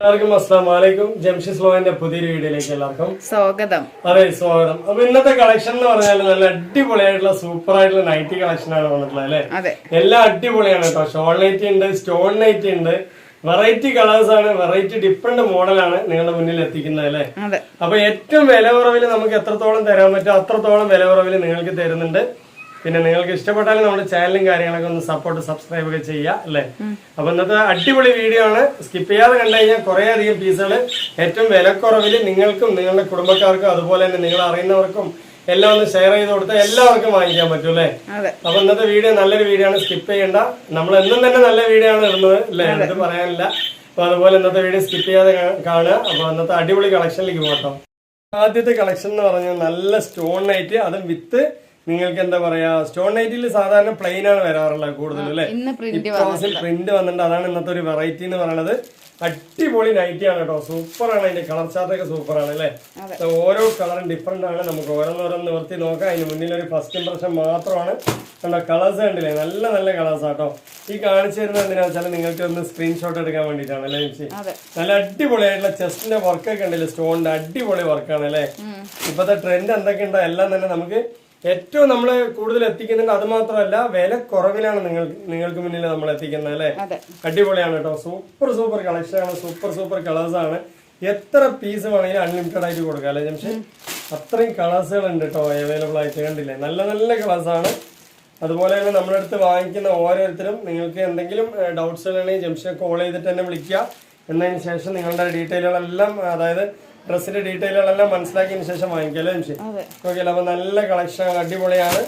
എല്ലാവർക്കും അസ്സാം വലൈക്കും ജംഷി സ്ലോവിന്റെ പുതിയൊരു വീഡിയോയിലേക്ക് എല്ലാവർക്കും സ്വാഗതം. അതെ സ്വാഗതം. അപ്പൊ ഇന്നത്തെ കളക്ഷൻ എന്ന് പറഞ്ഞാൽ നല്ല അടിപൊളിയായിട്ടുള്ള സൂപ്പർ ആയിട്ടുള്ള നൈറ്റി കളക്ഷൻ ആണ് വന്നിട്ടുള്ളത് അല്ലെ? എല്ലാം അടിപൊളിയാണ് കേട്ടോ. ഷോൾ നൈറ്റി ഉണ്ട് സ്റ്റോൺ നൈറ്റി ഉണ്ട്. വെറൈറ്റി കളേഴ്സ് ആണ് വെറൈറ്റി ഡിഫറെന്റ് മോഡലാണ് നിങ്ങളുടെ മുന്നിൽ എത്തിക്കുന്നത് അല്ലെ? അപ്പൊ ഏറ്റവും വില കുറവിൽ നമുക്ക് എത്രത്തോളം തരാൻ പറ്റും അത്രത്തോളം വില കുറവിൽ നിങ്ങൾക്ക് തരുന്നുണ്ട്. പിന്നെ നിങ്ങൾക്ക് ഇഷ്ടപ്പെട്ടാലും നമ്മുടെ ചാനലും കാര്യങ്ങളൊക്കെ ഒന്ന് സപ്പോർട്ട് സബ്സ്ക്രൈബ് ഒക്കെ ചെയ്യുക അല്ലേ? അപ്പൊ ഇന്നത്തെ അടിപൊളി വീഡിയോ ആണ്. സ്കിപ്പ് ചെയ്യാതെ കണ്ടു കഴിഞ്ഞാൽ കുറെ അധികം പീസുകൾ ഏറ്റവും വിലക്കുറവിൽ നിങ്ങൾക്കും നിങ്ങളുടെ കുടുംബക്കാർക്കും അതുപോലെ തന്നെ നിങ്ങൾ അറിയുന്നവർക്കും എല്ലാം ഒന്ന് ഷെയർ ചെയ്ത് കൊടുത്താൽ എല്ലാവർക്കും വാങ്ങിക്കാൻ പറ്റും അല്ലേ? അപ്പൊ ഇന്നത്തെ വീഡിയോ നല്ലൊരു വീഡിയോ ആണ്. സ്കിപ്പ് ചെയ്യണ്ട. നമ്മൾ എന്നും തന്നെ നല്ല വീഡിയോ ആണ് ഇടുന്നത് അല്ലേ? എന്നിട്ട് പറയാനില്ല. അപ്പൊ അതുപോലെ ഇന്നത്തെ വീഡിയോ സ്കിപ്പ് ചെയ്യാതെ കാണുക. അപ്പൊ ഇന്നത്തെ അടിപൊളി കളക്ഷനിലേക്ക് പോകട്ടോ ആദ്യത്തെ കളക്ഷൻ എന്ന് പറഞ്ഞാൽ നല്ല സ്റ്റോൺ നൈറ്റ് അതും വിത്ത് നിങ്ങൾക്ക് എന്താ പറയാ സ്റ്റോൺ നൈറ്റിൽ സാധാരണ പ്ലെയിൻ ആണ് വരാറുള്ളത് കൂടുതൽ അല്ലെ? ഇപ്രാവശ്യം പ്രിന്റ് വന്നിട്ടുണ്ട്. അതാണ് ഇന്നത്തെ ഒരു വെറൈറ്റി എന്ന് പറയുന്നത് അടിപൊളി നൈറ്റി ആണ് കേട്ടോ. സൂപ്പർ ആണ്. അതിന്റെ കളർ ചാർട്ടൊക്കെ സൂപ്പർ ആണ് അല്ലേ. ഓരോ കളറും ഡിഫറെന്റ് ആണ്. നമുക്ക് ഓരോന്നോരോന്ന് നിവർത്തി നോക്കാം. അതിന് മുന്നിൽ ഒരു ഫസ്റ്റ് ഇംപ്രഷൻ മാത്രമാണ്. കണ്ടോ? കളേഴ്സ് കണ്ടില്ലേ? നല്ല നല്ല കളേഴ്സ് ആട്ടോ ഈ കാണിച്ചു തരുന്നത് എന്തിനാ വെച്ചാൽ നിങ്ങൾക്ക് ഒന്ന് സ്ക്രീൻഷോട്ട് എടുക്കാൻ വേണ്ടിയിട്ടാണ് അല്ലേ ചേച്ചി? നല്ല അടിപൊളിയായിട്ടുള്ള ചെസ്റ്റിന്റെ വർക്കൊക്കെ ഉണ്ടല്ലേ സ്റ്റോണിന്റെ അടിപൊളി വർക്കാണ് അല്ലേ? ഇപ്പത്തെ ട്രെൻഡ് എന്തൊക്കെ എന്തൊക്കെയുണ്ടോ? എല്ലാം തന്നെ നമുക്ക് ഏറ്റവും നമ്മൾ കൂടുതൽ എത്തിക്കുന്നുണ്ട് അത് മാത്രമല്ല വില കുറവിലാണ് നിങ്ങൾ നിങ്ങൾക്ക് മുന്നിൽ നമ്മൾ എത്തിക്കുന്നത് അല്ലെ? അടിപൊളിയാണ് കേട്ടോ. സൂപ്പർ സൂപ്പർ കളക്ഷൻ ആണ്. സൂപ്പർ സൂപ്പർ കളേഴ്സ് ആണ്. എത്ര പീസ് വേണമെങ്കിലും അൺലിമിറ്റഡ് ആയിട്ട് കൊടുക്കാം അല്ലെ ജംഷൻ അത്രയും കളേഴ്സുകൾ ഉണ്ട് കേട്ടോ അവൈലബിൾ ആയിട്ട് കണ്ടില്ലേ? നല്ല നല്ല കളേഴ്സ് ആണ്. അതുപോലെ തന്നെ നമ്മുടെ അടുത്ത് വാങ്ങിക്കുന്ന ഓരോരുത്തരും നിങ്ങൾക്ക് എന്തെങ്കിലും ഡൗട്ട്സ് ഉണ്ടെങ്കിൽ ജംഷനെ കോൾ ചെയ്തിട്ട് തന്നെ വിളിക്കുക. എന്നതിന് ശേഷം നിങ്ങളുടെ ഡീറ്റെയിലുകളെല്ലാം അതായത് ഡ്രസ്സിന്റെ ഡീറ്റെയിലുകളെല്ലാം മനസ്സിലാക്കിയതിന് ശേഷം വാങ്ങിക്കാം അല്ലേ അതെ. അപ്പൊ നല്ല കളക്ഷൻ അടിപൊളിയാണ്.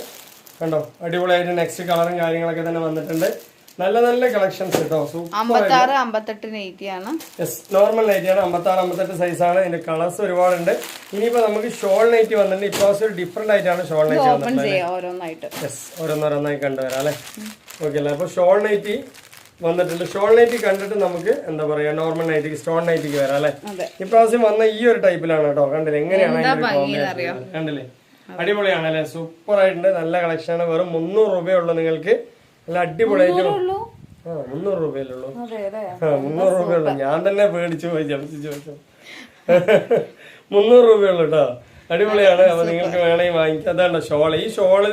കണ്ടോ? അടിപൊളിയായിട്ട് നെക്സ്റ്റ് കളറും കാര്യങ്ങളൊക്കെ തന്നെ വന്നിട്ടുണ്ട്. നല്ല നല്ല കളക്ഷൻസ് കേട്ടോ. അമ്പത്തെട്ട് നെയ്റ്റി ആണ്. യെസ് നോർമൽ നൈറ്റി ആണ്. അമ്പത്താറ് അമ്പത്തെട്ട് സൈസാണ് ഇതിന്റെ കളേഴ്സ് ഒരുപാടുണ്ട്. ഇനിയിപ്പോ നമുക്ക് ഷോൾ നൈറ്റി വന്നിട്ടുണ്ട്. ഇപ്രാവശ്യം ഒരു ഡിഫറെന്റ് ആയിട്ടാണ് ഷോൾ നൈറ്റി ഓരോന്നായിട്ട്. യെസ് ഓരോന്നോരോന്നായി കണ്ടുവരാം അല്ലെ? ഓക്കെ അല്ലേ? അപ്പൊ ഷോൾ നൈറ്റി വന്നിട്ടുണ്ട്. ഷോൾ നൈറ്റി കണ്ടിട്ട് നമുക്ക് എന്താ പറയാ നോർമൽ നൈറ്റിക്ക് സ്റ്റോൺ നൈറ്റിക്ക് വരാം അല്ലെ? ഇപ്രാവശ്യം വന്ന ഈ ഒരു ടൈപ്പിലാണ് കേട്ടോ. കണ്ടില്ലേ? എങ്ങനെയാണ്? കണ്ടില്ലേ? അടിപൊളിയാണ് അല്ലെ? സൂപ്പർ ആയിട്ടുണ്ട്. നല്ല കളക്ഷൻ ആണ്. വെറും മുന്നൂറ് രൂപയുള്ളൂ നിങ്ങൾക്ക്. നല്ല അടിപൊളിയായിട്ട് ആ മുന്നൂറ് രൂപയല്ലുള്ളൂ മുന്നൂറ് രൂപയുള്ളൂ ഞാൻ തന്നെ പേടിച്ചു പോയി ജപിച്ചു ചോദിച്ചു മുന്നൂറ് രൂപയുള്ളൂ കേട്ടോ. അടിപൊളിയാണ്. അപ്പൊ നിങ്ങൾക്ക് വേണമെങ്കിൽ വാങ്ങിക്കാം. അതാണ് ഷോൾ. ഈ ഷോൾ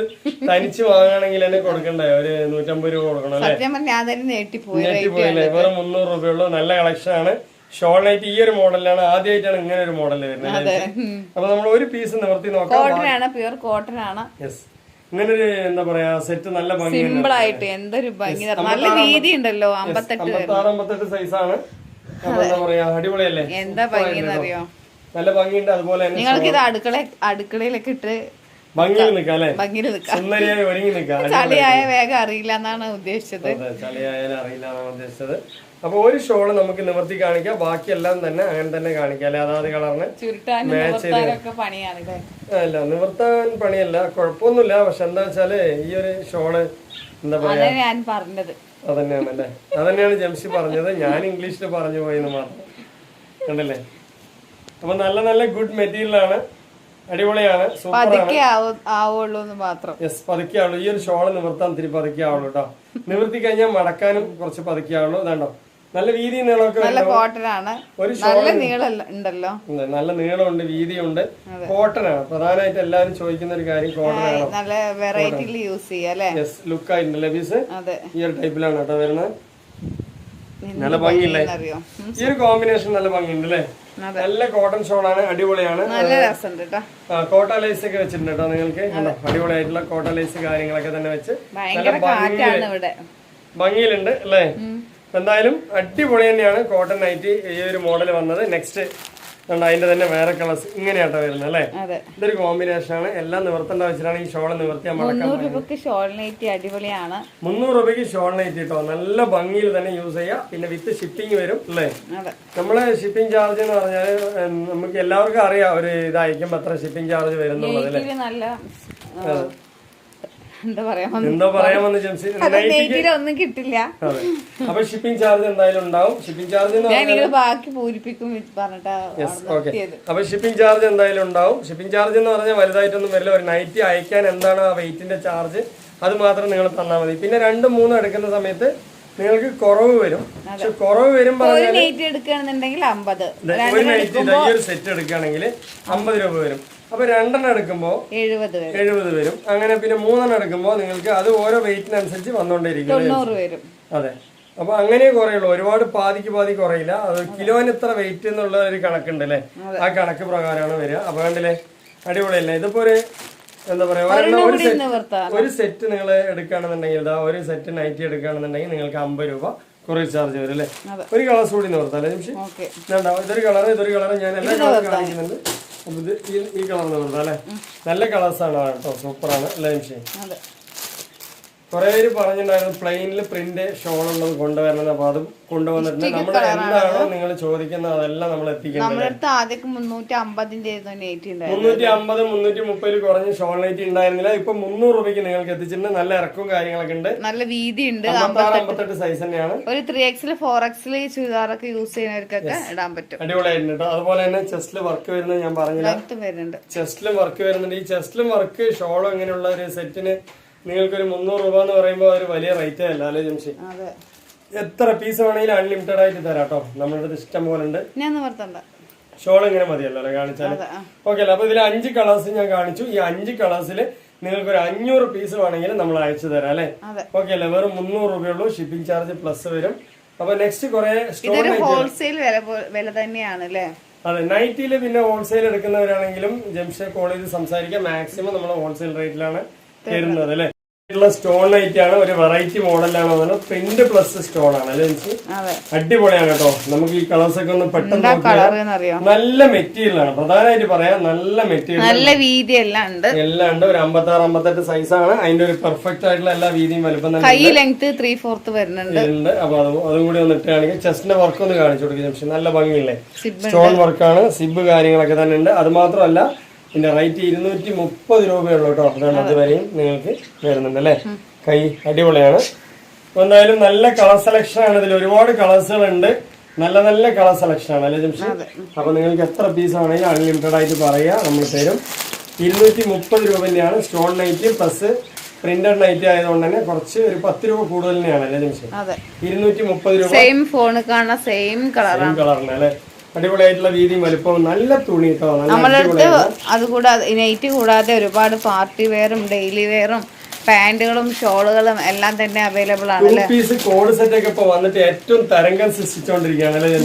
തനിച്ച് വാങ്ങണമെങ്കിൽ തന്നെ കൊടുക്കണ്ടേ? ഒരു നൂറ്റമ്പത് രൂപ കൊടുക്കണം അല്ലെ? ഞെട്ടിപ്പോയില്ലേ വെറും മുന്നൂറ് രൂപയുള്ളൂ നല്ല കളക്ഷൻ ആണ്. നൈറ്റ് ഈ ഒരു മോഡലാണ് ആദ്യമായിട്ടാണ് ഇങ്ങനെ ഒരു മോഡൽ വരുന്നത്. അപ്പൊ നമ്മൾ ഒരു പീസ് നിവർത്തി നോക്കാം. കോട്ടൺ ആണ് പ്യുവർ കോട്ടൺ ആണ്. യെസ് ഇങ്ങനെ ഒരു എന്താ പറയാ സെറ്റ് നല്ല ഭംഗി സിമ്പിൾ ആയിട്ട് എന്തൊരു ഭംഗി. നല്ല വീതി ഉണ്ടല്ലോ അമ്പത്തെട്ട് അമ്പത്തെട്ട് സൈസാണ് എന്താ പറയാ അടിപൊളിയല്ലേ? എന്താ ഭംഗി അറിയോ നല്ല ഭംഗിയുണ്ട്. അതുപോലെ തന്നെ നിങ്ങൾക്ക് ഇത് അടുക്കള അടുക്കളയിലൊക്കെ ഇട്ട് ഭംഗിയിൽ നിൽക്കാം. അല്ലെ? ഭംഗിയിൽ നിൽക്കാം. സുന്ദരിയായി ഒരുങ്ങി നിൽക്കാം. ചളിയായ വേഗം അറിയില്ല എന്നാണ് ഉദ്ദേശിച്ചത്. ചളിയായാലും അറിയില്ല എന്നാണ് ഉദ്ദേശിച്ചത്. അപ്പൊ ഒരു ഷോൾ നമുക്ക് നിവർത്തി കാണിക്കാം. ബാക്കിയെല്ലാം തന്നെ അങ്ങനെ തന്നെ കാണിക്കാം അല്ലെ? അതാത് കളറിന് അല്ല? നിവർത്താൻ പണിയല്ല കുഴപ്പമൊന്നുമില്ല. പക്ഷെ എന്താ വെച്ചാൽ ഈ ഒരു ഷോൾ എന്താ പറയാ? അതന്നെയാണ് അല്ലേ അതന്നെയാണ് ജംഷി പറഞ്ഞത്. ഞാൻ ഇംഗ്ലീഷിൽ പറഞ്ഞു പോയെന്ന് മാത്രം. കണ്ടല്ലേ? അപ്പൊ നല്ല നല്ല ഗുഡ് മെറ്റീരിയലാണ് അടിപൊളിയാണ്. പതുക്കെ ആവുള്ളൂ എന്ന് മാത്രം. യെസ് ഈ ഒരു ഷോൾ നിവർത്താൻ തിരി പതുക്കെ ആവുള്ളൂ കേട്ടോ നിവർത്തി കഴിഞ്ഞാൽ മടക്കാനും കുറച്ച് പതുക്കെ ആവുള്ളൂ. അതാണ്ടോ നല്ല വീതി നീളമൊക്കെ നല്ല കോട്ടൺ ആണ്. ഒരു നല്ല നീളം ഉണ്ടല്ലോ. ഉണ്ട്. നല്ല നീളമുണ്ട് വീതിയുണ്ട്. കോട്ടൺ ആണ്. പ്രധാനമായിട്ട് എല്ലാവരും ചോദിക്കുന്ന ഒരു കാര്യം കോട്ടൺ ആണോ? നല്ല വെറൈറ്റിയിൽ യൂസ് ചെയ്യാം അല്ലേ? യെസ് ഈ ഒരു ടൈപ്പിലാണ് കേട്ടോ വരുന്നത്. നല്ല ഭംഗിയില്ലേ? ഈ ഒരു കോമ്പിനേഷൻ നല്ല ഭംഗിയുണ്ട് അല്ലേ. നല്ല കോട്ടൺ ഷോളാണ് അടിപൊളിയാണ്. കേട്ടോ ലൈസ് ഒക്കെ വെച്ചിട്ടുണ്ട് കേട്ടോ നിങ്ങൾക്ക് അടിപൊളിയായിട്ടുള്ള കോട്ട ലൈസ് കാര്യങ്ങളൊക്കെ തന്നെ വെച്ച്. ഭംഗിയിലുണ്ട് അല്ലേ? എന്തായാലും അടിപൊളി തന്നെയാണ് കോട്ടൺ നൈറ്റ് ഈ ഒരു മോഡൽ വന്നത്. നെക്സ്റ്റ് അതിന്റെ തന്നെ വേറെ കളേഴ്സ് ഇങ്ങനെയാട്ടോ വരുന്നത് അല്ലേ? ഇതൊരു കോമ്പിനേഷൻ ആണ്. എല്ലാം നിവർത്തേണ്ട വെച്ചിട്ടാണ് ഈ ഷോൾ നിവർത്തിയാൽ മടക്കാൻ മുന്നൂറ് രൂപക്ക് ഷോൾ നൈറ്റി അടിപൊളിയാണ്. മുന്നൂറ് രൂപയ്ക്ക് ഷോൾ നൈറ്റ് കിട്ടോ നല്ല ഭംഗിയിൽ തന്നെ യൂസ് ചെയ്യാം. പിന്നെ വിത്ത് ഷിപ്പിംഗ് വരും അല്ലേ? നമ്മൾ ഷിപ്പിംഗ് ചാർജ് എന്ന് പറഞ്ഞാൽ നമുക്ക് എല്ലാവർക്കും അറിയാം ഒരു ഇതായിരിക്കും എത്ര ഷിപ്പിംഗ് ചാർജ് വരുന്നുള്ളത് അല്ലേ? എന്താ പറയാ ഒന്നും കിട്ടില്ല. അപ്പൊ ഷിപ്പിംഗ് ചാർജ് എന്തായാലും ഉണ്ടാവും. ഷിപ്പിംഗ് ചാർജ് ബാക്കി പൂരിപ്പിക്കും അപ്പൊ ഷിപ്പിംഗ് ചാർജ് എന്തായാലും ഉണ്ടാവും. ഷിപ്പിംഗ് ചാർജ് എന്ന് പറഞ്ഞാൽ വലുതായിട്ടൊന്നും വരില്ല. ഒരു നൈറ്റി അയക്കാൻ എന്താണ് ആ വെയിറ്റിന്റെ ചാർജ് അത് മാത്രം നിങ്ങൾ തന്നാൽ മതി. പിന്നെ രണ്ടും മൂന്നും എടുക്കുന്ന സമയത്ത് നിങ്ങൾക്ക് കുറവ് വരും. പക്ഷെ കുറവ് വരുമ്പോ ഒരു നൈറ്റ് എടുക്കുകയാണെന്നുണ്ടെങ്കിൽ അമ്പത്. ഒരു നൈറ്റ് ഇതാ ഈ ഒരു സെറ്റ് എടുക്കുകയാണെങ്കിൽ അമ്പത് രൂപ വരും. അപ്പൊ രണ്ടെണ്ണം എടുക്കുമ്പോൾ എഴുപത് വരും. എഴുപത് വരും. അങ്ങനെ പിന്നെ മൂന്നെണ്ണം എടുക്കുമ്പോൾ നിങ്ങൾക്ക് അത് ഓരോ വെയിറ്റിനനുസരിച്ച് വന്നോണ്ടിരിക്കും തൊണ്ണൂറ് വരും. അതെ. അപ്പൊ അങ്ങനെ കുറയുള്ളൂ. ഒരുപാട് പാതിക്ക് പാതി കുറയില്ല. അത് കിലോന് ഇത്ര വെയിറ്റ് എന്നുള്ള ഒരു കണക്കുണ്ട് അല്ലേ ആ കണക്ക് പ്രകാരമാണ് വരിക. അപ്പൊ കണ്ടില്ലേ? അടിപൊളിയല്ലേ? ഇതിപ്പോ ഒരു എന്താ പറയാ ഒരു സെറ്റ് നിങ്ങൾ എടുക്കുകയാണെന്നുണ്ടെങ്കിൽ ഒരു സെറ്റ് നൈറ്റി എടുക്കുകയാണെന്നുണ്ടെങ്കിൽ നിങ്ങൾക്ക് അമ്പത് രൂപ കുറേ ചാർജ് വരും അല്ലേ? ഒരു കളർ കൂടി നിവർത്താം അല്ലേ നിമിഷം? ഇതൊരു കളർ ഇതൊരു കളർ ഞാൻ എല്ലാ കളറും കാണിക്കുന്നുണ്ട്. അപ്പൊ ഇത് ഈ- കളർ നിവർത്താം അല്ലേ? നല്ല കളേഴ്സാണ് കേട്ടോ സൂപ്പറാണ് അല്ലേ നിമിഷം? കുറെ പേര് പറഞ്ഞിട്ടുണ്ടായിരുന്നു പ്ലെയിനിൽ പ്രിന്റ് ഷോൾ ഉള്ളത് കൊണ്ടുവരണം അപ്പൊ അത് കൊണ്ടുവന്നിട്ടുണ്ട്. നമ്മൾ എന്താണോ നിങ്ങൾ ചോദിക്കുന്നത് അതെല്ലാം നമ്മൾ എത്തിക്കുന്നത് മുന്നൂറ്റി അമ്പതിന്റെ ആയിരുന്നു നൈറ്റ് ഉണ്ടായിരുന്നു മുന്നൂറ്റി അമ്പത് മുന്നൂറ്റി മുപ്പതിൽ കുറഞ്ഞ് ഷോൾ നൈറ്റ് ഉണ്ടായിരുന്നില്ല. ഇപ്പൊ മുന്നൂറ് രൂപയ്ക്ക് നിങ്ങൾക്ക് എത്തിച്ചിട്ടുണ്ട്. നല്ല ഇറക്കവും കാര്യങ്ങളൊക്കെ ഉണ്ട്. നല്ല വീതി ഉണ്ട് അമ്പത്തെട്ട്. സൈസ് തന്നെയാണ്. ഒരു ത്രീ എക്സിൽ ഫോർ എക്സിൽ ചുരിദാറൊക്കെ യൂസ് ചെയ്യുന്നവർക്കൊക്കെ ഇടാൻ പറ്റും. അടിപൊളിയായിട്ടുണ്ട് കേട്ടോ അതുപോലെ തന്നെ ചെസ്റ്റിൽ വർക്ക് വരുന്നത് ഞാൻ പറഞ്ഞില്ല. ചെസ്റ്റിലും വർക്ക് വരുന്നുണ്ട്. ഈ ചെസ്റ്റിലും വർക്ക് ഷോളും ഇങ്ങനെയുള്ള ഒരു സെറ്റിന് നിങ്ങൾക്ക് ഒരു മുന്നൂറ് രൂപ എന്ന് പറയുമ്പോൾ ഒരു വലിയ റേറ്റ് അല്ല അല്ലേ ജംഷി? എത്ര പീസ് വേണമെങ്കിലും അൺലിമിറ്റഡ് ആയിട്ട് തരാം കേട്ടോ നമ്മുടെ അടുത്ത് ഇഷ്ടം പോലെ ഉണ്ട്. ഷോൾ ഇങ്ങനെ മതിയല്ലോ അല്ലെ കാണിച്ചാൽ ഓക്കെ അല്ലേ അപ്പൊ ഇതിൽ അഞ്ച് കളേഴ്സ് ഞാൻ കാണിച്ചു. ഈ അഞ്ച് കളേഴ്സിൽ നിങ്ങൾക്ക് ഒരു അഞ്ഞൂറ് പീസ് വേണമെങ്കിൽ നമ്മൾ അയച്ചു തരാം അല്ലെ? ഓക്കെ അല്ലേ വെറും മുന്നൂറ് രൂപയുള്ളൂ ഷിപ്പിംഗ് ചാർജ് പ്ലസ് വരും. അപ്പൊ നെക്സ്റ്റ് കുറെ ഹോൾസെയിൽ വില തന്നെയാണ് അല്ലേ? അതെ നൈറ്റിയിൽ പിന്നെ ഹോൾസെയിൽ എടുക്കുന്നവരാണെങ്കിലും ജംഷ കോൾ ചെയ്ത് സംസാരിക്കാം. മാക്സിമം നമ്മൾ ഹോൾസെയിൽ റേറ്റിലാണ് തരുന്നത് അല്ലേ? സ്റ്റോൺ ലൈറ്റ് ആണ്. ഒരു വെറൈറ്റി മോഡലാണ് പറഞ്ഞത് പ്രിന്റ് പ്ലസ് സ്റ്റോൺ ആണ്. അല്ലേ അടിപൊളിയാണ് കേട്ടോ. നമുക്ക് ഈ കളേഴ്സ് ഒക്കെ ഒന്ന് പെട്ടെന്ന് നല്ല മെറ്റീരിയൽ ആണ്. പ്രധാനമായിട്ട് പറയാം നല്ല മെറ്റീരിയൽ നല്ല വീതി എല്ലാം ഉണ്ട്. എല്ലാം ഉണ്ട്. ഒരു അമ്പത്തി ആറ് അമ്പത്തെട്ട് സൈസ് ആണ്. അതിന്റെ ഒരു പെർഫെക്റ്റ് ആയിട്ടുള്ള എല്ലാ വീതിയും വലുപ്പം കൈ ലെങ്ത് ത്രീ ഫോർത്ത് വരുന്നുണ്ട്. ഉണ്ട്. അപ്പൊ അത് കൂടി ഒന്ന് ഇട്ടാണെങ്കിൽ ചെസ്റ്റിന്റെ വർക്ക് ഒന്ന് കാണിച്ചു കൊടുക്കുക നല്ല ഭംഗിയില്ലേ സ്റ്റോൺ വർക്കാണ് സിബ് കാര്യങ്ങളൊക്കെ തന്നെ ഉണ്ട്. അത് മാത്രമല്ല ഇതിന്റെ റേറ്റ് ഇരുന്നൂറ്റി മുപ്പത് രൂപയുള്ളൂ കേട്ടോ. അതാണ് അതുവരെയും നിങ്ങൾക്ക് വരുന്നുണ്ട് അല്ലേ? കൈ അടിപൊളിയാണ്. അപ്പോൾ എന്തായാലും നല്ല കളർ സെലക്ഷൻ ആണ്. ഇതിൽ ഒരുപാട് കളേഴ്സുകൾ ഉണ്ട് നല്ല നല്ല കളർ സെലക്ഷൻ ആണ് അല്ലേ ജംഷൻ അപ്പൊ നിങ്ങൾക്ക് എത്ര പീസ് ആണെങ്കിലും അൺലിമിറ്റഡ് ആയിട്ട് പറയുക നമ്മൾ തരും. ഇരുന്നൂറ്റി മുപ്പത് രൂപ തന്നെയാണ് stone night plus printed night ആയതുകൊണ്ട് തന്നെ കുറച്ച് ഒരു പത്ത് രൂപ കൂടുതൽ തന്നെയാണ് അല്ലേ ജംഷൻ ഇരുന്നൂറ്റി മുപ്പത് രൂപ. സെയിം ഫോണ് കാണാൻ സെയിം കളർ സെയിം കളറിന് അല്ലേ? അടിപൊളിയായിട്ടുള്ള വലുപ്പവും നല്ല തുണി കൂടാതെ നൈറ്റ് കൂടാതെ ഒരുപാട് പാർട്ടി വെയറും ഡെയിലി വെയറും പാന്റുകളും ഷോളുകളും എല്ലാം തന്നെ അവൈലബിൾ ആണ് പീസ് കോഡ് സെറ്റ് ഒക്കെ ഇപ്പൊ വന്നിട്ട് ഏറ്റവും തരംഗം?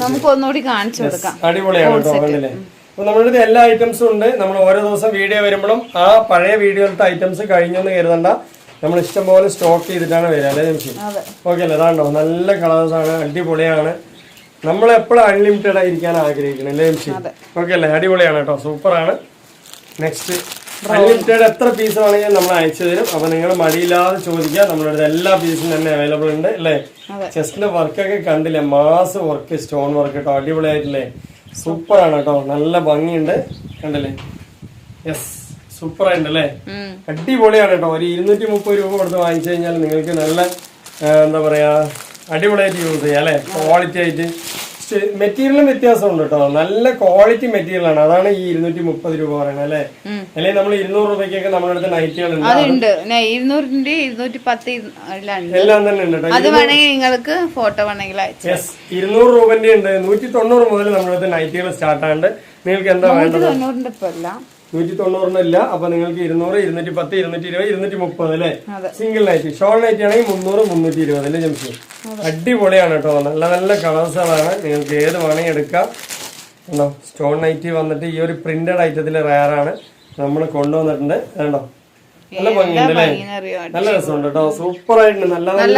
നമുക്ക് ഒന്നുകൂടി കാണിച്ചു കൊടുക്കാം. അടിപൊളിയാണ് നമ്മളുടെ എല്ലാ ഐറ്റംസും ഉണ്ട്. നമ്മൾ ഓരോ ദിവസം വീഡിയോ വരുമ്പോഴും ആ പഴയ വീഡിയോയിലത്തെ ഐറ്റംസ് കഴിഞ്ഞെന്ന് കരുതണ്ട. നമ്മൾ ഇഷ്ടംപോലെ സ്റ്റോക്ക് ചെയ്തിട്ടാണ് വരിക അല്ലേ ഓക്കെ അല്ലേ? അതാണ്ടോ? നല്ല കളേഴ്സ് ആണ് അടിപൊളിയാണ്. നമ്മൾ എപ്പോഴും അൺലിമിറ്റഡ് ആയിരിക്കാൻ ആഗ്രഹിക്കണം അല്ലേ ജംഷി ഓക്കെ അല്ലേ അടിപൊളിയാണ് കേട്ടോ സൂപ്പറാണ്. നെക്സ്റ്റ് അൺലിമിറ്റഡ് എത്ര പീസ് വേണമെങ്കിലും നമ്മൾ അയച്ചു തരും. അപ്പൊ നിങ്ങൾ മടിയില്ലാതെ ചോദിക്കുക നമ്മുടെ അടുത്ത് എല്ലാ പീസും തന്നെ അവൈലബിൾ ഉണ്ട് അല്ലേ. ചെസ്റ്റിന്റെ വർക്കൊക്കെ കണ്ടില്ലേ മാസ് വർക്ക് സ്റ്റോൺ വർക്ക് കേട്ടോ അടിപൊളിയായിട്ടില്ലേ. സൂപ്പറാണ് കേട്ടോ നല്ല ഭംഗിയുണ്ട് കണ്ടില്ലേ? യെസ് സൂപ്പർ ആയിട്ടുണ്ടല്ലേ ഉം. അടിപൊളിയാണ് കേട്ടോ ഒരു ഇരുന്നൂറ്റി മുപ്പത് രൂപ കൊടുത്ത് വാങ്ങിച്ചു കഴിഞ്ഞാൽ നിങ്ങൾക്ക് നല്ല എന്താ പറയാ അടിപൊളിയായിട്ട് യൂസ് ചെയ്യാം അല്ലെ? ക്വാളിറ്റി ആയിട്ട്. മെറ്റീരിയലും വ്യത്യാസമുണ്ട് കേട്ടോ നല്ല ക്വാളിറ്റി മെറ്റീരിയൽ ആണ്. അതാണ് ഈ ഇരുന്നൂറ്റി മുപ്പത് രൂപ പറയുന്നത് അല്ലേ? അല്ലെങ്കിൽ നമ്മൾ ഇരുന്നൂറ് രൂപയ്ക്കൊക്കെ നമ്മുടെ അടുത്ത് നൈറ്റുകൾ ഉണ്ട്. അതുണ്ട് ന- ഇരുന്നൂറിന്റെ ഇരുന്നൂറ്റി പത്ത് എല്ലാം എല്ലാം തന്നെ ഉണ്ട് കേട്ടോ അത് വേണമെങ്കിൽ നിങ്ങൾക്ക് ഫോട്ടോ വേണമെങ്കിൽ യെസ് ഇരുന്നൂറ് രൂപന്റെ ഉണ്ട്. നൂറ്റി തൊണ്ണൂറ് മുതൽ നമ്മുടെ അടുത്ത് നൈറ്റുകൾ സ്റ്റാർട്ട് ആണ്ട് നിങ്ങൾക്ക് എന്താ വേണ്ടത്? തൊണ്ണൂറിന്റെ ഇപ്പൊ അല്ല നൂറ്റി തൊണ്ണൂറിനല്ല അപ്പൊ നിങ്ങൾക്ക് ഇരുന്നൂറ് ഇരുന്നൂറ്റി പത്ത് ഇരുന്നൂറ്റി ഇരുപത് ഇരുന്നൂറ്റി മുപ്പത് അല്ലേ സിംഗിൾ നൈറ്റ് ഷോൾ നൈറ്റ് ആണെങ്കിൽ മുന്നൂറ് മുന്നൂറ്റി ഇരുപത് അല്ലേ ജംസി അടിപൊളിയാണ് കേട്ടോ. നല്ല നല്ല കളേഴ്സുകളാണ് നിങ്ങൾക്ക് ഏത് വേണമെങ്കിൽ എടുക്കാം. കണ്ടോ? സ്റ്റോൺ നൈറ്റ് വന്നിട്ട് ഈ ഒരു പ്രിന്റഡ് ഐറ്റത്തിൽ റയറാണ് നമ്മൾ കൊണ്ടുവന്നിട്ടുണ്ട്. കണ്ടോ? നല്ല ഭംഗിയുണ്ട് അല്ലേ? നല്ല രസമുണ്ട് കേട്ടോ. സൂപ്പർ ആയിട്ടുണ്ട് നല്ല നല്ല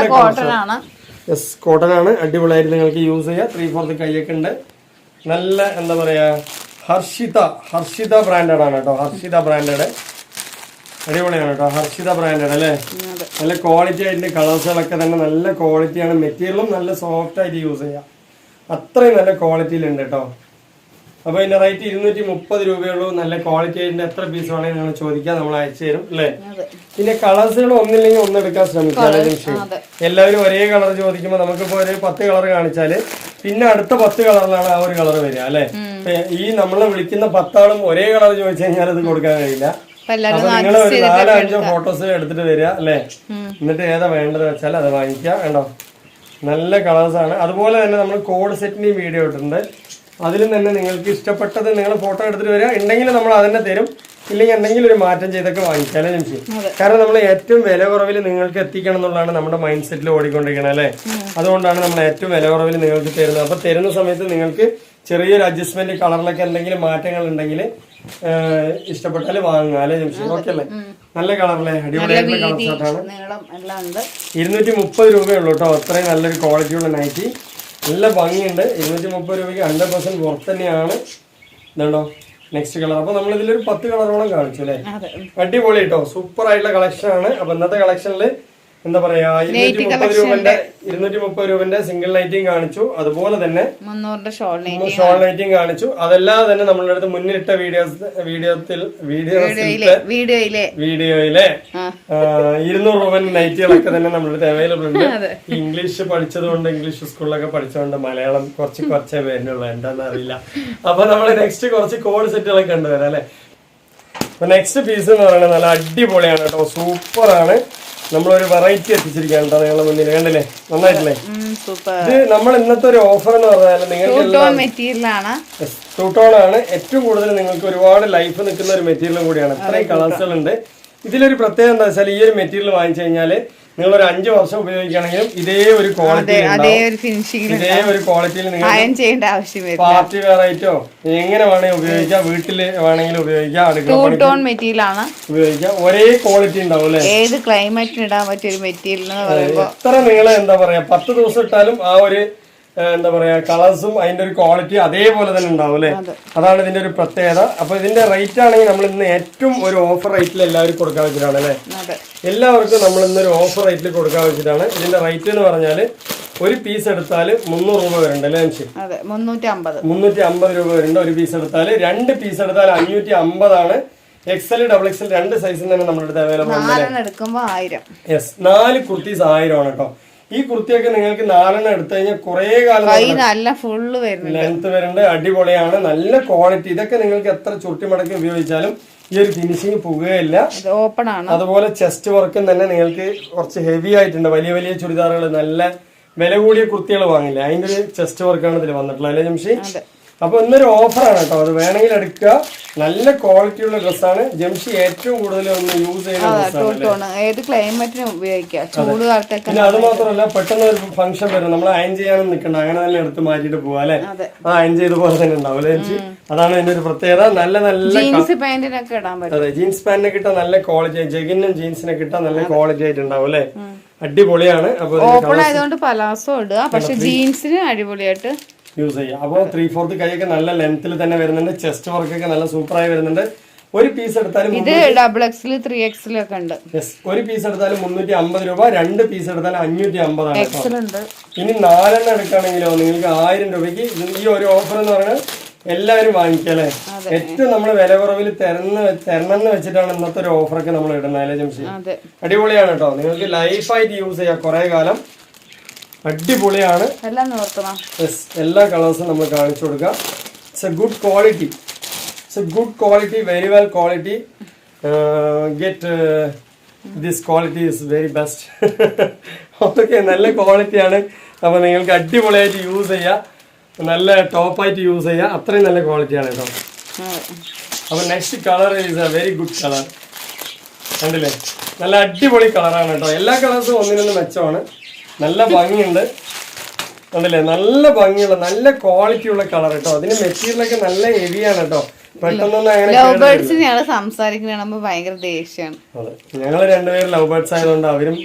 യെസ് കോട്ടൺ ആണ്. അടിപൊളിയായിട്ട് നിങ്ങൾക്ക് യൂസ് ചെയ്യാം. ത്രീ ഫോർത്ത് കൈയൊക്കെ ഉണ്ട്. നല്ല എന്താ പറയാ ഹർഷിത ഹർഷിത ബ്രാൻഡഡ് ആണ് കേട്ടോ. ഹർഷിത ബ്രാൻഡഡ് അടിപൊളിയാണ് കേട്ടോ. ഹർഷിത ബ്രാൻഡഡ് അല്ലേ? നല്ല ക്വാളിറ്റി ആയിട്ട് കളേഴ്സുകളൊക്കെ തന്നെ നല്ല ക്വാളിറ്റിയാണ് മെറ്റീരിയലും നല്ല സോഫ്റ്റ് ആയിട്ട് യൂസ് ചെയ്യാം. അത്രയും നല്ല ക്വാളിറ്റിയിലുണ്ട് കേട്ടോ. അപ്പൊ ഇതിന്റെ റേറ്റ് ഇരുന്നൂറ്റി മുപ്പത് രൂപയുള്ളൂ നല്ല ക്വാളിറ്റി ആയിട്ട് എത്ര പീസ് വേണമെങ്കിൽ നിങ്ങൾ ചോദിക്കാം നമ്മൾ അയച്ചു തരും അല്ലേ? പിന്നെ കളേഴ്സുകൾ ഒന്നില്ലെങ്കിൽ ഒന്നെടുക്കാൻ ശ്രമിക്കാം എല്ലാവരും ഒരേ കളർ ചോദിക്കുമ്പോൾ നമുക്കിപ്പോ ഒരു പത്ത് കളർ കാണിച്ചാൽ പിന്നെ അടുത്ത പത്ത് കളറിലാണ് ആ ഒരു കളർ വരിക അല്ലെ? ഈ നമ്മളെ വിളിക്കുന്ന പത്താളും ഒരേ കളർ ചോദിച്ചു കഴിഞ്ഞാൽ അത് കൊടുക്കാൻ കഴിയില്ല. അപ്പൊ നിങ്ങൾ ഒരു നാലോ അഞ്ചോ ഫോട്ടോസ് എടുത്തിട്ട് വരിക അല്ലേ? എന്നിട്ട് ഏതാ വേണ്ടത് വെച്ചാൽ അത് വാങ്ങിക്കാം വേണ്ടോ നല്ല കളേഴ്സ് ആണ്. അതുപോലെ തന്നെ നമ്മൾ കോഡ് സെറ്റിന്റെയും വീഡിയോ ഇട്ടിട്ടുണ്ട്. അതിലും തന്നെ നിങ്ങൾക്ക് ഇഷ്ടപ്പെട്ടത് നിങ്ങൾ ഫോട്ടോ എടുത്തിട്ട് വരിക. ഉണ്ടെങ്കിൽ നമ്മൾ അതന്നെ തരും. ഇല്ലെങ്കിൽ എന്തെങ്കിലും ഒരു മാറ്റം ചെയ്തൊക്കെ വാങ്ങിക്കാലേ ജംഷി കാരണം നമ്മൾ ഏറ്റവും വില കുറവിൽ നിങ്ങൾക്ക് എത്തിക്കണം എന്നുള്ളതാണ് നമ്മുടെ മൈൻഡ് സെറ്റിൽ ഓടിക്കൊണ്ടിരിക്കുന്നത് അല്ലേ? അതുകൊണ്ടാണ് നമ്മൾ ഏറ്റവും വില കുറവിൽ നിങ്ങൾക്ക് തരുന്നത്. അപ്പൊ തരുന്ന സമയത്ത് നിങ്ങൾക്ക് ചെറിയൊരു അഡ്ജസ്റ്റ്മെന്റ് കളറിലൊക്കെ എന്തെങ്കിലും മാറ്റങ്ങൾ ഉണ്ടെങ്കിൽ ഇഷ്ടപ്പെട്ടാൽ വാങ്ങുക അല്ലേ ജംഷി ഓക്കെ അല്ലേ? നല്ല കളറല്ലേ അടിപൊളിയായിട്ടുള്ള കളർ ഷർട്ടാണ് ഇരുന്നൂറ്റി മുപ്പത് രൂപയുള്ളൂ കേട്ടോ. അത്രയും നല്ലൊരു ക്വാളിറ്റിയുള്ള നൈറ്റി നല്ല ഭംഗിയുണ്ട്. ഇരുന്നൂറ്റി മുപ്പത് രൂപയ്ക്ക് ഹൺഡ്രഡ് പെർസെന്റ് പുറത്ത് തന്നെയാണ്. ഇതുണ്ടോ? നെക്സ്റ്റ് കളർ അപ്പൊ നമ്മൾ ഇതിലൊരു പത്ത് കളറോളം കാണിച്ചു അല്ലേ? അടിപൊളി കേട്ടോ സൂപ്പർ ആയിട്ടുള്ള കളക്ഷൻ ആണ്. അപ്പൊ ഇന്നത്തെ കളക്ഷനിൽ എന്താ പറയാ ഇരുന്നൂറ്റി മുപ്പത് രൂപന്റെ ഇരുന്നൂറ്റി മുപ്പത് രൂപന്റെ സിംഗിൾ ലൈറ്റിംഗ് കാണിച്ചു. അതുപോലെ തന്നെ ഷോൾ ലൈറ്റിംഗ് കാണിച്ചു. അതല്ലാതെ തന്നെ നമ്മളുടെ അടുത്ത് മുന്നിലിട്ട വീഡിയോസ് വീഡിയോത്തിൽ വീഡിയോയിലെ വീഡിയോയിലെ ഇരുന്നൂറ് രൂപ നൈറ്റികളൊക്കെ തന്നെ നമ്മുടെ അടുത്ത് അവൈലബിൾ ഉണ്ട്. ഇംഗ്ലീഷ് പഠിച്ചതുകൊണ്ട് ഇംഗ്ലീഷ് സ്കൂളിലൊക്കെ പഠിച്ചതുകൊണ്ട് മലയാളം കുറച്ച് കുറച്ചേ വരുന്നുള്ളൂ. എന്താന്ന് അറിയില്ല. അപ്പൊ നമ്മൾ നെക്സ്റ്റ് കുറച്ച് കോഡ് സെറ്റുകളൊക്കെ ഉണ്ട് വരാം അല്ലെ? അപ്പൊ നെക്സ്റ്റ് പീസ് എന്ന് പറയുന്നത് നല്ല അടിപൊളിയാണ് കേട്ടോ. സൂപ്പറാണ് ആണ്. നമ്മളൊരു വെറൈറ്റി എത്തിച്ചിരിക്കുകയാണ് നിങ്ങളുടെ മുന്നിൽ. കണ്ടില്ലേ? നന്നായിട്ടില്ലേ? ഇത് നമ്മൾ ഇന്നത്തെ ഒരു ഓഫർ എന്ന് പറഞ്ഞാൽ നിങ്ങൾക്ക് ടോൺ ടൂട്ടോൺ ആണ്. ഏറ്റവും കൂടുതൽ നിങ്ങൾക്ക് ഒരുപാട് ലൈഫ് നിൽക്കുന്ന ഒരു മെറ്റീരിയലും കൂടിയാണ്. ഇത്രയും കളേഴ്സുകൾ ഉണ്ട് ഇതിലൊരു പ്രത്യേകത എന്താ വെച്ചാൽ ഈ ഒരു മെറ്റീരിയൽ വാങ്ങിച്ചു കഴിഞ്ഞാൽ നിങ്ങൾ ഒരു അഞ്ച് വർഷം ഉപയോഗിക്കുകയാണെങ്കിലും ഇതേ ഒരു ക്വാളിറ്റി അതേ ഒരു ഫിനിഷിംഗ് ഇതേ ഒരു ക്വാളിറ്റിയിൽ നിങ്ങൾ അയൺ ചെയ്യേണ്ട ആവശ്യം പാർട്ടി വെയർ ആയിട്ടോ എങ്ങനെ വേണമെങ്കിൽ ഉപയോഗിക്കാം വീട്ടിൽ വേണമെങ്കിലും ഉപയോഗിക്കാം ടൂ പണി ടോൺ മെറ്റീരിയൽ ആണ്. ഉപയോഗിക്കാം. ഒരേ ക്വാളിറ്റി ഉണ്ടാവും അല്ലേ? ഏത് ക്ലൈമറ്റിന് ഇടാൻ പറ്റിയ ഒരു മെറ്റീരിയൽ എന്ന് പറയുമ്പോൾ എത്ര നിങ്ങൾ എന്താ പറയാ പത്ത് ദിവസം ഇട്ടാലും ആ ഒരു എന്താ പറയാ കളേഴ്സും അതിന്റെ ഒരു ക്വാളിറ്റി അതേപോലെ തന്നെ ഉണ്ടാവും അല്ലെ? അതാണ് ഇതിന്റെ ഒരു പ്രത്യേകത. അപ്പൊ ഇതിന്റെ റേറ്റ് ആണെങ്കിൽ നമ്മൾ ഇന്ന് ഏറ്റവും ഒരു ഓഫർ റേറ്റിൽ എല്ലാവരും കൊടുക്കാൻ വെച്ചിട്ടാണ് അല്ലെ? എല്ലാവർക്കും നമ്മൾ ഇന്ന് ഒരു ഓഫർ റേറ്റിൽ കൊടുക്കാൻ വെച്ചിട്ടാണ്. ഇതിന്റെ റേറ്റ് എന്ന് പറഞ്ഞാൽ ഒരു പീസ് എടുത്താൽ മുന്നൂറ് രൂപ വരുന്നുണ്ട് അല്ലേ അഞ്ച് മുന്നൂറ്റി അമ്പത് രൂപ വരുന്നുണ്ട് ഒരു പീസ് എടുത്താൽ രണ്ട് പീസ് എടുത്താൽ അഞ്ഞൂറ്റി അമ്പതാണ് എക്സൽ ഡബിൾ എക്സൽ രണ്ട് സൈസിൽ തന്നെ നമ്മുടെ അടുത്ത് അവൈലബിൾ ആയിരം. യെസ് നാല് കുർത്തീസ് ആയിരമാണ് കേട്ടോ. ഈ കുർത്തിയൊക്കെ നിങ്ങൾക്ക് നാലെണ്ണം എടുത്തു കഴിഞ്ഞാൽ കുറേ കാലം നല്ല ഫുള്ള് ലെങ്ത് വരുന്നുണ്ട് അടിപൊളിയാണ് നല്ല ക്വാളിറ്റി ഇതൊക്കെ നിങ്ങൾക്ക് എത്ര ചുരുട്ടി മടക്കി ഉപയോഗിച്ചാലും ഈ ഒരു ഫിനിഷിങ് പോകുകയില്ല ഓപ്പൺ ആണ്. അതുപോലെ ചെസ്റ്റ് വർക്കും തന്നെ നിങ്ങൾക്ക് കുറച്ച് ഹെവി ആയിട്ടുണ്ട്. വലിയ വലിയ ചുരിദാറുകൾ നല്ല വില കൂടിയ കുർത്തികൾ വാങ്ങില്ല? അതിന്റെ ഒരു ചെസ്റ്റ് വർക്കാണ് ഇതിൽ വന്നിട്ടുള്ളത് അല്ലേ ജംഷി? അതെ അപ്പൊ ഇന്നൊരു ഓഫറാണ് കേട്ടോ. അത് വേണമെങ്കിൽ എടുക്കുക. നല്ല ക്വാളിറ്റിയുള്ള ഡ്രസ്സാണ് ജംഷി ഏറ്റവും കൂടുതൽ ഒന്ന് യൂസ് ചെയ്യുന്ന ഏത് ക്ലൈമറ്റിനും ഉപയോഗിക്കാം. ചൂട് കാലത്തൊക്കെ പിന്നെ അത് മാത്രമല്ല പെട്ടെന്ന് ഒരു ഫംഗ്ഷൻ വരും. നമ്മൾ അയൺ ചെയ്യാനും നിൽക്കണ്ട. അങ്ങനെ തന്നെ എടുത്ത് മാറ്റിട്ട് പോവാ അല്ലെ? അതെ. അയൺ ചെയ്ത പോലെ തന്നെ ഉണ്ടാവും അല്ലേ അതാണ് അതിന്റെ ഒരു പ്രത്യേകത. നല്ല നല്ല ജീൻസ് പാന്റിനൊക്കെ ഇടാൻ പറ്റും. അതെ ജീൻസ് പാന്റിനെ കിട്ടാൻ നല്ല ക്വാളിറ്റി ജഗിനും ജീൻസിനെ കിട്ടാൻ നല്ല ക്വാളിറ്റി ആയിട്ടുണ്ടാവും അല്ലേ? അടിപൊളിയാണ്. അപ്പൊ ഓപ്പൺ ആയതുകൊണ്ട് പലാസോ ഇടുക. പക്ഷെ ജീൻസിന് അടിപൊളിയായിട്ട് യൂസ് ചെയ്യാം അപ്പോൾ ത്രീ ഫോർത്ത് കൈയൊക്കെ നല്ല ലെങ്ത്തിൽ തന്നെ വരുന്നുണ്ട്. ചെസ്റ്റ് വർക്കൊക്കെ നല്ല സൂപ്പറായി വരുന്നുണ്ട്. ഒരു പീസ് എടുത്താലും ഇത് ഡബിൾ എക്സിൽ ത്രീ എക്സിലും ഒക്കെ ഉണ്ട്. യെസ് ഒരു പീസ് എടുത്താലും മുന്നൂറ്റി അമ്പത് രൂപ. രണ്ട് പീസ് എടുത്താലും അഞ്ഞൂറ്റി അമ്പതാണ് ഇനി നാലെണ്ണം എടുക്കുകയാണെങ്കിലോ നിങ്ങൾക്ക് ആയിരം രൂപയ്ക്ക്. ഈ ഒരു ഓഫർ എന്ന് പറയുന്നത് എല്ലാവരും വാങ്ങിക്കല്ലേ ഏറ്റവും നമ്മൾ വില കുറവിൽ തരുന്ന തരണമെന്ന് വെച്ചിട്ടാണ് ഇന്നത്തെ ഒരു ഓഫറൊക്കെ നമ്മൾ ഇടുന്നത് അല്ലേ ജംഷി അടിപൊളിയാണ് കേട്ടോ. നിങ്ങൾക്ക് ലൈഫായിട്ട് യൂസ് ചെയ്യാം കുറെ കാലം. അടിപൊളിയാണ്. എല്ലാം കളേഴ്സും നമ്മൾ കാണിച്ചു കൊടുക്കാം. It's a good quality it's a good quality very well quality get this quality is very best okay നല്ല ക്വാളിറ്റിയാണ് അപ്പോൾ നിങ്ങൾക്ക് അടിപൊളിയായിട്ട് യൂസ് ചെയ്യാം. നല്ല ടോപ്പായിട്ട് യൂസ് ചെയ്യാം. അത്രയും നല്ല ക്വാളിറ്റിയാണ് കേട്ടോ. അപ്പോൾ next colour is a very good colour കണ്ടില്ലേ? നല്ല അടിപൊളി കളറാണ് കേട്ടോ. എല്ലാ കളേഴ്സും ഒന്നിനൊന്ന് മെച്ചമാണ്. നല്ല ഭംഗിയുണ്ട്. കണ്ടില്ലേ? നല്ല ഭംഗിയുള്ള നല്ല ക്വാളിറ്റി ഉള്ള കളർ കേട്ടോ. അതിന് മെറ്റീരിയലൊക്കെ നല്ല ഹെവിയാണ് കേട്ടോ. പെട്ടെന്നൊന്നും അങ്ങനെ ലവ് കേട് ബേർഡ്സ് ഞങ്ങൾ സംസാരിക്കുന്ന കാണുമ്പോ ഭയങ്കര ദേഷ്യമാണ് ഞങ്ങൾ രണ്ടുപേരും ലവ് ബേർഡ്സ് ആയതുകൊണ്ട് അവരും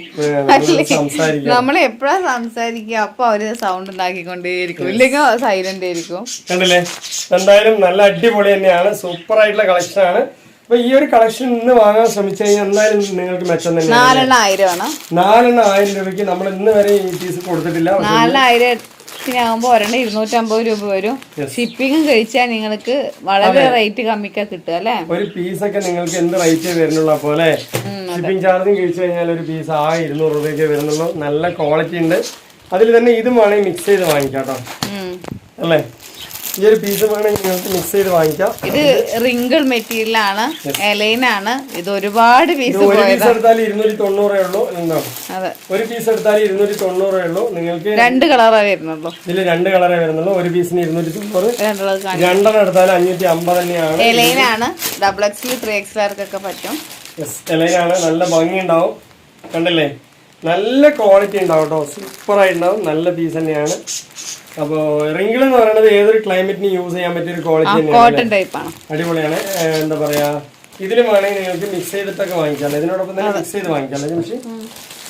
സംസാരിക്കും. നമ്മൾ എപ്പോഴാ സംസാരിക്കുക? അപ്പൊ അവർ സൗണ്ട് ഉണ്ടാക്കിക്കൊണ്ടേയിരിക്കും. ഇല്ലെങ്കിൽ സൈലന്റ് ആയിരിക്കും. കണ്ടില്ലേ? എന്തായാലും നല്ല അടിപൊളി തന്നെയാണ്. സൂപ്പർ ആയിട്ടുള്ള കളക്ഷൻ ആണ്. അപ്പൊ ഈ ഒരു കളക്ഷൻ ഇന്ന് വാങ്ങാൻ ശ്രമിച്ചു കഴിഞ്ഞാൽ എന്തായാലും നിങ്ങൾക്ക് മെച്ചം തന്നെ നാലെണ്ണം ആയിരമാണ് നാലെണ്ണം ആയിരം രൂപയ്ക്ക് നമ്മൾ ഇന്ന് വരെ ഈ പീസ് കൊടുത്തിട്ടില്ല. പക്ഷെ നാലായിരത്തിനാകുമ്പോ ഒരെണ്ണം ഇരുന്നൂറ്റമ്പത് രൂപ വരും. ഷിപ്പിങ്ങും കഴിച്ചാൽ നിങ്ങൾക്ക് വളരെ റേറ്റ് കമ്മിക്കാ കിട്ടുക അല്ലേ? ഒരു പീസ് ഒക്കെ നിങ്ങൾക്ക് എന്ത് റേറ്റ് വരുന്നുള്ളൂ പോലെ ഷിപ്പിംഗ് ചാർജും കഴിച്ചു കഴിഞ്ഞാൽ ഒരു പീസ് ആ ഇരുന്നൂറ് രൂപയ്ക്ക് വരുന്നുള്ളൂ. നല്ല ക്വാളിറ്റി ഉണ്ട്. അതിൽ തന്നെ ഇതും വേണമെങ്കിൽ മിക്സ് ചെയ്ത് വാങ്ങിക്കാം കേട്ടോ. അല്ലേ? ഈ ഒരു പീസ് വേണമെങ്കിൽ നിങ്ങൾക്ക് മിക്സ് ചെയ്ത് വാങ്ങിക്കാം. ഇത് റിങ്കിൾ മെറ്റീരിയലാണ് എലൈനാണ് ഇത് ഒരുപാട് പീസ് ഒരു പീസ് എടുത്താൽ ഇരുന്നൂറ്റി തൊണ്ണൂറേ ഉള്ളൂ എന്താണ് ഒരു പീസ് എടുത്താൽ ഇരുന്നൂറ്റി തൊണ്ണൂറേ ഉള്ളൂ. നിങ്ങൾക്ക് രണ്ട് കളറേ വരുന്നുള്ളൂ. ഇതിൽ രണ്ട് കളറേ വരുന്നുള്ളൂ. ഒരു പീസിന് ഇരുന്നൂറ്റി തൊണ്ണൂറ് രണ്ടെണ്ണം എടുത്താൽ അഞ്ഞൂറ്റി അമ്പത് തന്നെയാണ് എലൈനാണ് ഡബിൾ എക്സിൽ ത്രീ എക്സ് ആർക്കൊക്കെ പറ്റും. എലൈനാണ് നല്ല ഭംഗി ഉണ്ടാവും കണ്ടില്ലേ? നല്ല ക്വാളിറ്റി ഉണ്ടാവും കേട്ടോ സൂപ്പറായിട്ടുണ്ടാവും നല്ല പീസ് തന്നെയാണ്. അപ്പോൾ റിംഗിൾ എന്ന് പറയുന്നത് ഏതൊരു ക്ലൈമറ്റിന് യൂസ് ചെയ്യാൻ പറ്റിയ ഒരു ക്വാളിറ്റി തന്നെയാണ് അടിപൊളിയാണ്. എന്താ പറയാ? ഇതിലും വേണമെങ്കിൽ നിങ്ങൾക്ക് മിക്സ് ചെയ്തിട്ടൊക്കെ വാങ്ങിക്കാം ഇതിനോടൊപ്പം തന്നെ മിക്സ് ചെയ്ത് വാങ്ങിക്കാം ജംഷി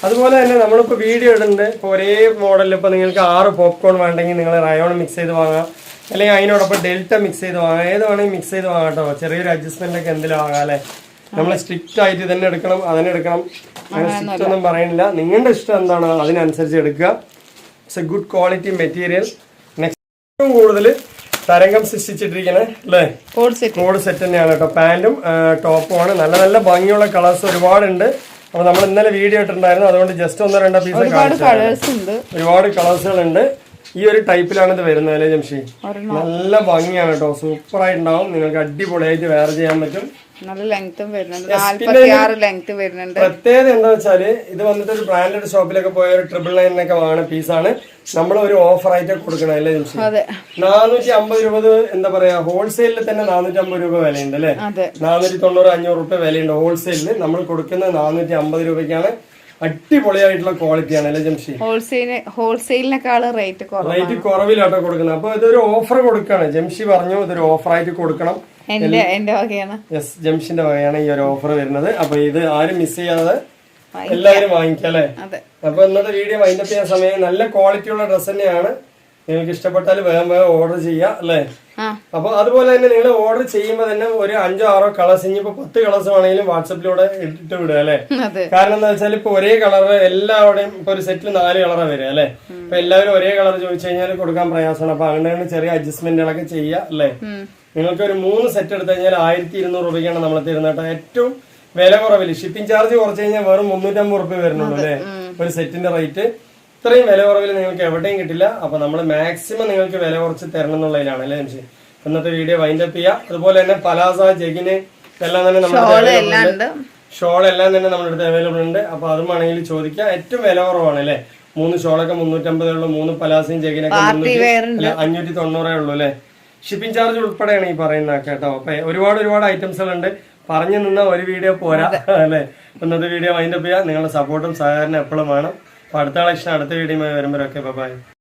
അതുപോലെ തന്നെ നമ്മളിപ്പോൾ വീഡിയോ ഇടുന്നുണ്ട്. ഇപ്പോൾ ഒരേ മോഡലിൽ ഇപ്പോൾ നിങ്ങൾക്ക് ആറ് പോപ്കോൺ വേണ്ടെങ്കിൽ നിങ്ങൾ റയോൺ മിക്സ് ചെയ്ത് വാങ്ങാം. അല്ലെങ്കിൽ അതിനോടൊപ്പം ഡെൽറ്റ മിക്സ് ചെയ്ത് വാങ്ങാം. ഏത് വേണമെങ്കിൽ മിക്സ് ചെയ്ത് വാങ്ങാം കേട്ടോ ചെറിയൊരു അഡ്ജസ്റ്റ്മെന്റ് ഒക്കെ എന്തെങ്കിലും ആകാം അല്ലേ? നമ്മൾ സ്ട്രിക്റ്റ് ആയിട്ട് തന്നെ എടുക്കണം അതിനെ എടുക്കണം. അങ്ങനെ സ്ട്രിക്റ്റ് ഒന്നും പറയുന്നില്ല നിങ്ങളുടെ ഇഷ്ടം എന്താണ് അതിനനുസരിച്ച് എടുക്കുക. It's a good quality material next ഏറ്റവും കൂടുതൽ തരംഗം സൃഷ്ടിച്ചിട്ടിരിക്കുന്നത് അല്ലേ? കോഡ് സെറ്റ് കോഡ് സെറ്റ് തന്നെയാണ് കേട്ടോ. പാന്റും ടോപ്പും ആണ്. നല്ല നല്ല ഭംഗിയുള്ള കളേഴ്സ് ഒരുപാടുണ്ട്. അപ്പൊ നമ്മൾ ഇന്നലെ വീഡിയോ ഇട്ടിട്ടുണ്ടായിരുന്നു. അതുകൊണ്ട് ജസ്റ്റ് ഒന്നോ രണ്ടോ പീസ് ഒരുപാട് കളേഴ്സുകൾ ഉണ്ട്. ഈ ഒരു ടൈപ്പിലാണ് ഇത് വരുന്നത് അല്ലേ ജംഷി നല്ല ഭംഗിയാണ് കേട്ടോ സൂപ്പർ ആയിട്ടുണ്ടാവും നിങ്ങൾക്ക് അടിപൊളിയായിട്ട് വേറെ ചെയ്യാൻ പറ്റും. നല്ല ലെങ്ത്തും വരുന്നുണ്ട്. നാല്പത്തി ആറ് ലെങ്ത് വരുന്നുണ്ട്. പ്രത്യേകത എന്താ വെച്ചാൽ ഇത് വന്നിട്ട് ഒരു ബ്രാൻഡഡ് ഷോപ്പിലൊക്കെ പോയ ഒരു ട്രിപ്പിൾ നയനൊക്കെ വാങ്ങുന്ന പീസാണ് നമ്മൾ ഒരു ഓഫർ ആയിട്ട് കൊടുക്കണം അല്ലേ ജംഷി? നാനൂറ്റി അമ്പത് രൂപ എന്താ പറയാ ഹോൾസെയിലിൽ തന്നെ നാനൂറ്റി അമ്പത് രൂപ വിലയുണ്ട് അല്ലേ? നാനൂറ്റി തൊണ്ണൂറ് അഞ്ഞൂറ് രൂപ വിലയുണ്ട് ഹോൾസെയിലിൽ നമ്മൾ കൊടുക്കുന്നത് നാനൂറ്റി അമ്പത് രൂപയ്ക്കാണ് അടിപൊളിയായിട്ടുള്ള ക്വാളിറ്റിയാണ് അല്ലേ ജംഷി? ഹോൾസെയിൽ ഹോൾസെയിലിനേക്കാൾ റേറ്റ് റേറ്റ് കുറവിലാട്ടോ കൊടുക്കുന്നത്. അപ്പൊ ഇതൊരു ഓഫർ കൊടുക്കാണ് ജംഷി പറഞ്ഞു ഇതൊരു ഓഫർ ആയിട്ട് കൊടുക്കണം. എന്റെ എന്റെ വകയാണ്. യെസ് ജംഷിന്റെ വകയാണ് ഈ ഒരു ഓഫർ വരുന്നത്. അപ്പൊ ഇത് ആരും മിസ് ചെയ്യാതെ എല്ലാവരും വാങ്ങിക്കാം അല്ലേ? അപ്പൊ ഇന്നത്തെ വീഡിയോ വൈൻഡപ്പ് ചെയ്യുന്ന സമയം. നല്ല ക്വാളിറ്റിയുള്ള ഡ്രസ്സ് തന്നെയാണ്. നിങ്ങൾക്ക് ഇഷ്ടപ്പെട്ടാൽ വേഗം വേഗം ഓർഡർ ചെയ്യാം അല്ലേ? അപ്പൊ അതുപോലെ തന്നെ നിങ്ങൾ ഓർഡർ ചെയ്യുമ്പോൾ തന്നെ ഒരു അഞ്ചോ ആറോ കളേഴ്സ് ഇനിയിപ്പോ പത്ത് കളേഴ്സ് വേണമെങ്കിലും വാട്സപ്പിലൂടെ ഇട്ടിട്ട് വിടുക അല്ലെ? കാരണം എന്താ വെച്ചാൽ ഇപ്പൊ ഒരേ കളർ എല്ലാവരുടെയും ഇപ്പൊ ഒരു സെറ്റിൽ നാല് കളറാണ് വരിക അല്ലെ? അപ്പൊ എല്ലാവരും ഒരേ കളർ ചോദിച്ചു കഴിഞ്ഞാൽ കൊടുക്കാൻ പ്രയാസമാണ്. അപ്പൊ അങ്ങനെ ചെറിയ അഡ്ജസ്റ്റ്മെന്റുകളൊക്കെ ചെയ്യുക അല്ലേ. നിങ്ങൾക്ക് ഒരു മൂന്ന് സെറ്റ് എടുത്തു കഴിഞ്ഞാൽ ആയിരത്തി ഇരുന്നൂറ് രൂപയ്ക്കാണ് നമ്മൾ തരുന്നത് കേട്ടോ. ഏറ്റവും വില കുറവില്ല ഷിപ്പിംഗ് ചാർജ് കുറച്ച് കഴിഞ്ഞാൽ വെറും മുന്നൂറ്റമ്പത് റുപ്യ വരുന്നുള്ളൂ അല്ലെ? ഒരു സെറ്റിന്റെ റേറ്റ് ഇത്രയും വില കുറവിൽ നിങ്ങൾക്ക് എവിടെയും കിട്ടില്ല. അപ്പൊ നമ്മൾ മാക്സിമം നിങ്ങൾക്ക് വില കുറച്ച് തരണം എന്നുള്ളതിലാണ് അല്ലേ നിമിഷി ഇന്നത്തെ വീഡിയോ വൈൻഡപ്പ് ചെയ്യുക അതുപോലെ തന്നെ പലാസ ജഗിന് എല്ലാം തന്നെ നമ്മുടെ ഷോൾ എല്ലാം തന്നെ നമ്മുടെ അടുത്ത് അവൈലബിൾ ഉണ്ട്. അപ്പൊ അതും വേണമെങ്കിൽ ചോദിക്കാം. ഏറ്റവും വില കുറവാണ് അല്ലേ? മൂന്ന് ഷോളൊക്കെ മുന്നൂറ്റമ്പതേ ഉള്ളൂ. മൂന്ന് പലാസയും ജഗിനൊക്കെ അഞ്ഞൂറ്റി തൊണ്ണൂറേ ഉള്ളൂ അല്ലേ? ഷിപ്പിംഗ് ചാർജ് ഉൾപ്പെടെയാണ് ഈ പറയുന്ന കേട്ടോ. അപ്പൊ ഒരുപാട് ഒരുപാട് ഐറ്റംസുകൾ ഉണ്ട് പറഞ്ഞു നിന്ന ഒരു വീഡിയോ പോരാ അല്ലേ? ഇന്നത്തെ വീഡിയോ വൈൻഡപ്പ് ചെയ്യാം. നിങ്ങളുടെ സപ്പോർട്ടും സഹകരണം എപ്പോഴും വേണം. അപ്പൊ അടുത്ത കളക്ഷൻ അടുത്ത വീഡിയോ വരുമ്പോഴൊക്കെ ബൈ